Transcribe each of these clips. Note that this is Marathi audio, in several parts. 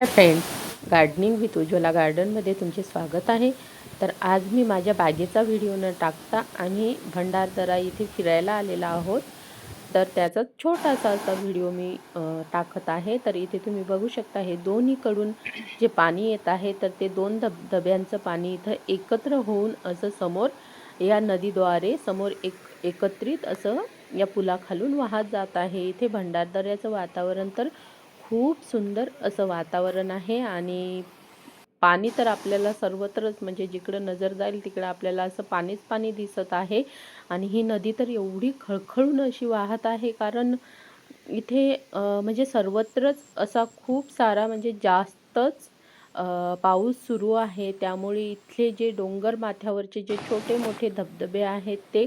फ्रेंड गार्डनिंग विथ उज्ज्वला गार्डनमध्ये तुमचे स्वागत आहे. तर आज मी माझ्या बागेचा व्हिडिओ न टाकता आणि भंडारदरा इथे फिरायला आलेला आहोत. तर त्याचा छोटासा असा व्हिडिओ मी टाकत आहे. तर इथे तुम्ही बघू शकता हे दोन्हीकडून जे पाणी येत आहे तर ते दोन धबधब्यांचं पाणी इथं एकत्र होऊन असं समोर या नदीद्वारे समोर एक एकत्रित असं या पुलाखालून वाहत जात आहे. इथे भंडारदऱ्याचं वातावरण तर खूप सुंदर असं वातावरण आहे आणि पाणी तर आपल्याला सर्वत्रच म्हणजे जिकडं नजर जाईल तिकडं आपल्याला असं पाणीच पाणी दिसत आहे. आणि ही नदी तर एवढी खळखळून अशी वाहत आहे कारण इथे म्हणजे सर्वत्रच असा खूप सारा म्हणजे जास्तच पाऊस सुरू आहे. त्यामुळे इथले जे डोंगर माथ्यावरचे जे छोटे मोठे धबधबे आहेत ते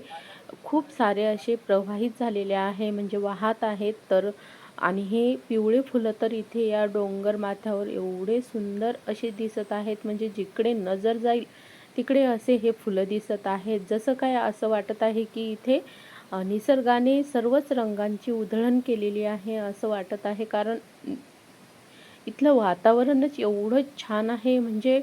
खूप सारे असे प्रवाहित झालेले आहे म्हणजे वाहत आहेत. तर आणि हे पिवळे फुलं तर इथे या डोंगर माथ्यावर एवढे सुंदर असे दिसत आहेत. म्हणजे जिकडे नजर जाईल तिकडे असे हे फुलं दिसत आहेत. जसं काय असं वाटत आहे की इथे निसर्गाने सर्वच रंगांची उधळण केलेली आहे असं वाटत आहे. कारण इथलं वातावरणच एवढं छान आहे. म्हणजे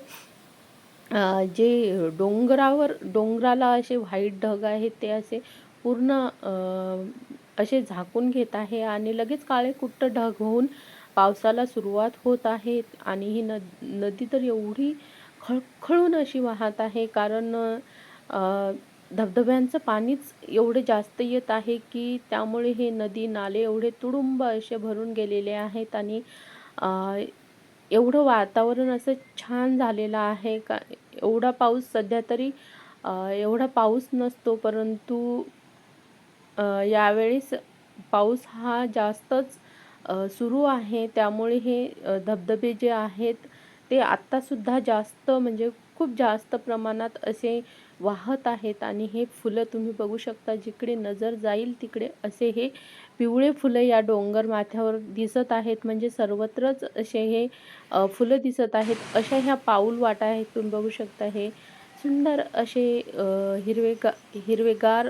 जे डोंगरावर डोंगराला असे व्हाईट ढग आहेत ते असे पूर्ण असे झाकून घेत आहे आणि लगेच काळे कुट्ट ढग होऊन पावसाला सुरुवात होत आहे. आणि ही नद नदी तर एवढी खळखळून अशी वाहत आहे कारण धबधब्यांचं पाणीच एवढे जास्त येत आहे की त्यामुळे हे नदी नाले एवढे तुडुंब असे भरून गेलेले आहेत आणि एवढं वातावरण असं छान झालेलं आहे. का एवढा पाऊस सध्या तरी एवढा पाऊस नसतो परंतु यावेळेस पाऊस हा जास्तच सुरू आहे. त्यामुळे हे धबधबे जे आहेत ते आत्तासुद्धा जास्त म्हणजे खूप जास्त प्रमाणात असे वाहत आहेत आणि हे फुलं तुम्ही बघू शकता जिकडे नजर जाईल तिकडे असे हे पिवळे फुलं या डोंगर माथ्यावर दिसत आहेत. म्हणजे सर्वत्रच असे हे फुलं दिसत आहेत. अशा ह्या पाऊल वाटा आहेत तुम्ही बघू शकता हे सुंदर असे हिरवेगा हिरवेगार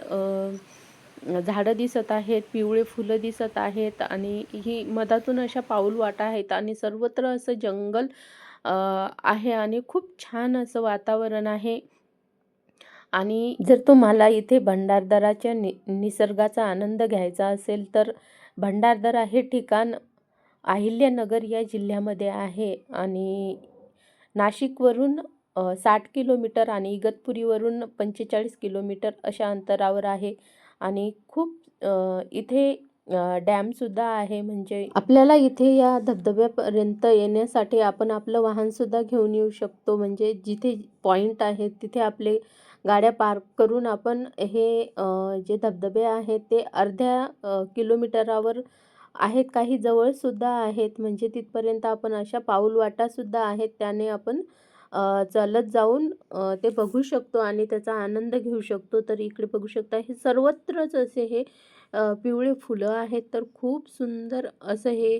झाडं दिसत आहेत पिवळे फुलं दिसत आहेत आणि ही मधातून अशा पाऊल वाटा आहेत आणि सर्वत्र असं जंगल आहे आणि खूप छान असं वातावरण आहे. आणि जर तुम्हाला इथे भंडारदराच्या नि निसर्गाचा आनंद घ्यायचा असेल तर भंडारदरा हे ठिकाण अहिल्यानगर या जिल्ह्यामध्ये आहे आणि नाशिकवरून साठ किलोमीटर आणि इगतपुरीवरून पंचेचाळीस किलोमीटर अशा अंतरावर आहे. आणि खूप इथे डॅमसुद्धा आहे म्हणजे आपल्याला इथे या धबधब्यापर्यंत येण्यासाठी आपण आपलं वाहनसुद्धा घेऊन येऊ शकतो. म्हणजे जिथे पॉईंट आहेत तिथे आपले गाड्या पार्क करून आपण हे जे धबधबे आहेत ते अर्ध्या किलोमीटरावर आहेत काही जवळसुद्धा आहेत. म्हणजे तिथपर्यंत आपण अशा पाऊलवाटासुद्धा आहेत त्याने आपण चालत जाऊन ते बघू शकतो आणि त्याचा आनंद घेऊ शकतो. तर इकडे बघू शकता हे सर्वत्रच असे हे पिवळे फुलं आहेत. तर खूप सुंदर असं हे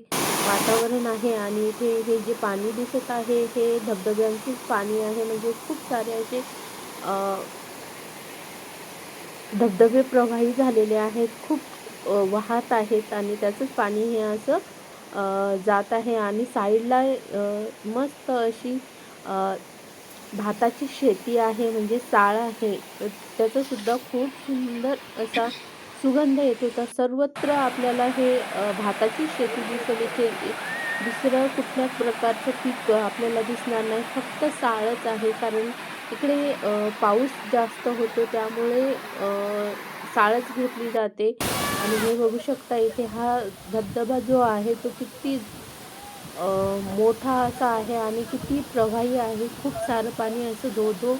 वातावरण आहे आणि इथे हे जे पाणी दिसत आहे हे धबधब्यांचेच पाणी आहे. म्हणजे खूप सारे असे धबधबे प्रवाही झालेले आहेत. खूप वाहत आहेत आणि त्याचंच पाणी हे असं जात आहे. आणि साईडला मस्त अशी भाताची शेती आहे म्हणजे चाळ आहे तर त्याचासुद्धा खूप सुंदर असा सुगंध येतो तर सर्वत्र आपल्याला हे भाताची शेती दिसेल इथे दुसरं कुठल्याच प्रकारचं पीक आपल्याला दिसणार नाही. फक्त साळच आहे कारण इकडे पाऊस जास्त होतो त्यामुळे साळच घेतली जाते. आणि हे बघू शकता इथे हा धबधबा जो आहे तो किती मोठा असा आहे आणि किती प्रवाही आहे. खूप सारं पाणी असं धो धो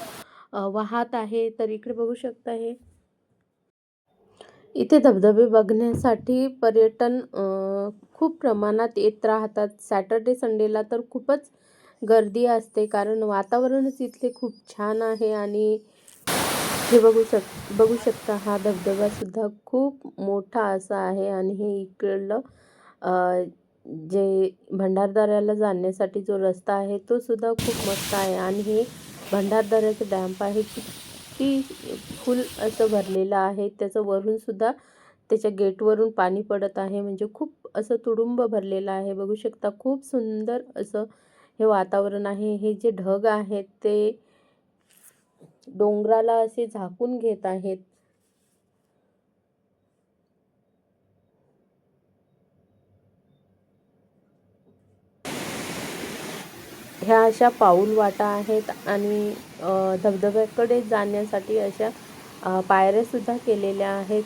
वाहत आहे. तर इकडे बघू शकता हे. इथे धबधबे बघण्यासाठी पर्यटन खूप प्रमाणात येत राहतात. सॅटर्डे संडेला तर खूपच गर्दी असते. कारण वातावरणच इथले खूप छान आहे आणि हे बघू शक बघू शकता हा धबधबासुद्धा खूप मोठा असा आहे आणि हे इकडलं जे भंडारदऱ्याला जाण्यासाठी जो रस्ता आहे तो सुद्धा खूप मस्त आहे. आणि हे भंडारदऱ्याचं डॅम्प आहे किती फुल असं भरलेलं आहे. त्याचं वरून सुद्धा त्याच्या गेटवरून पाणी पडत आहे. म्हणजे खूप असं तुडुंब भरलेलं आहे. बघू शकता खूप सुंदर असं हे वातावरण आहे. हे जे ढग आहेत ते डोंगराला असे झाकून घेत आहेत. ह्या अशा पाऊल वाटा आहेत आणि धबधब्याकडे जाण्यासाठी अशा पायऱ्यासुद्धा केलेल्या आहेत.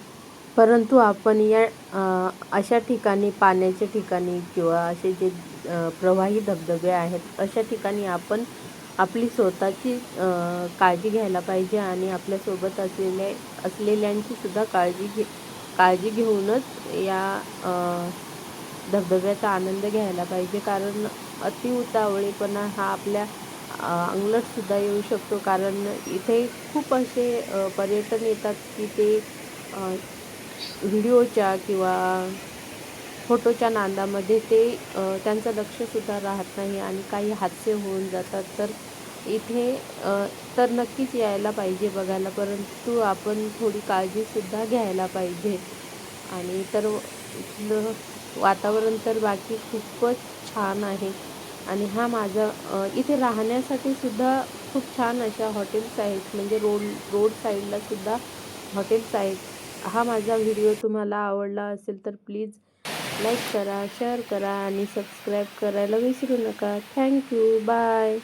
परंतु आपण या अशा ठिकाणी पाण्याच्या ठिकाणी किंवा असे जे प्रवाही धबधबे आहेत अशा ठिकाणी आपण आपली स्वतःची काळजी घ्यायला पाहिजे आणि आपल्यासोबत असलेल्या असलेल्यांची सुद्धा काळजी घे काळजी घेऊनच या धबधब्याचा आनंद घ्यायला पाहिजे. कारण अतिउतावळीपणा हा आपल्या अंगलटसुद्धा येऊ शकतो. कारण इथे खूप असे पर्यटन येतात की ते व्हिडिओच्या किंवा फोटोच्या नांदामध्ये ते त्यांचं लक्षसुद्धा राहत नाही आणि काही हादसे होऊन जातात. तर इथे तर नक्कीच यायला पाहिजे बघायला परंतु आपण थोडी काळजीसुद्धा घ्यायला पाहिजे. आणि तर वातावरण तर बाकी खूपच छान आहे. आणि हा माझा इथे राहण्यासाठी सुद्धा खूप छान अशा हॉटेल्स आहेत. म्हणजे रोड रोड साईडला सुद्धा हॉटेल्स आहेत. हा माझा व्हिडिओ तुम्हाला आवडला असेल तर प्लीज लाईक करा शेअर करा आणि सबस्क्राईब करायला विसरू नका. Thank you bye.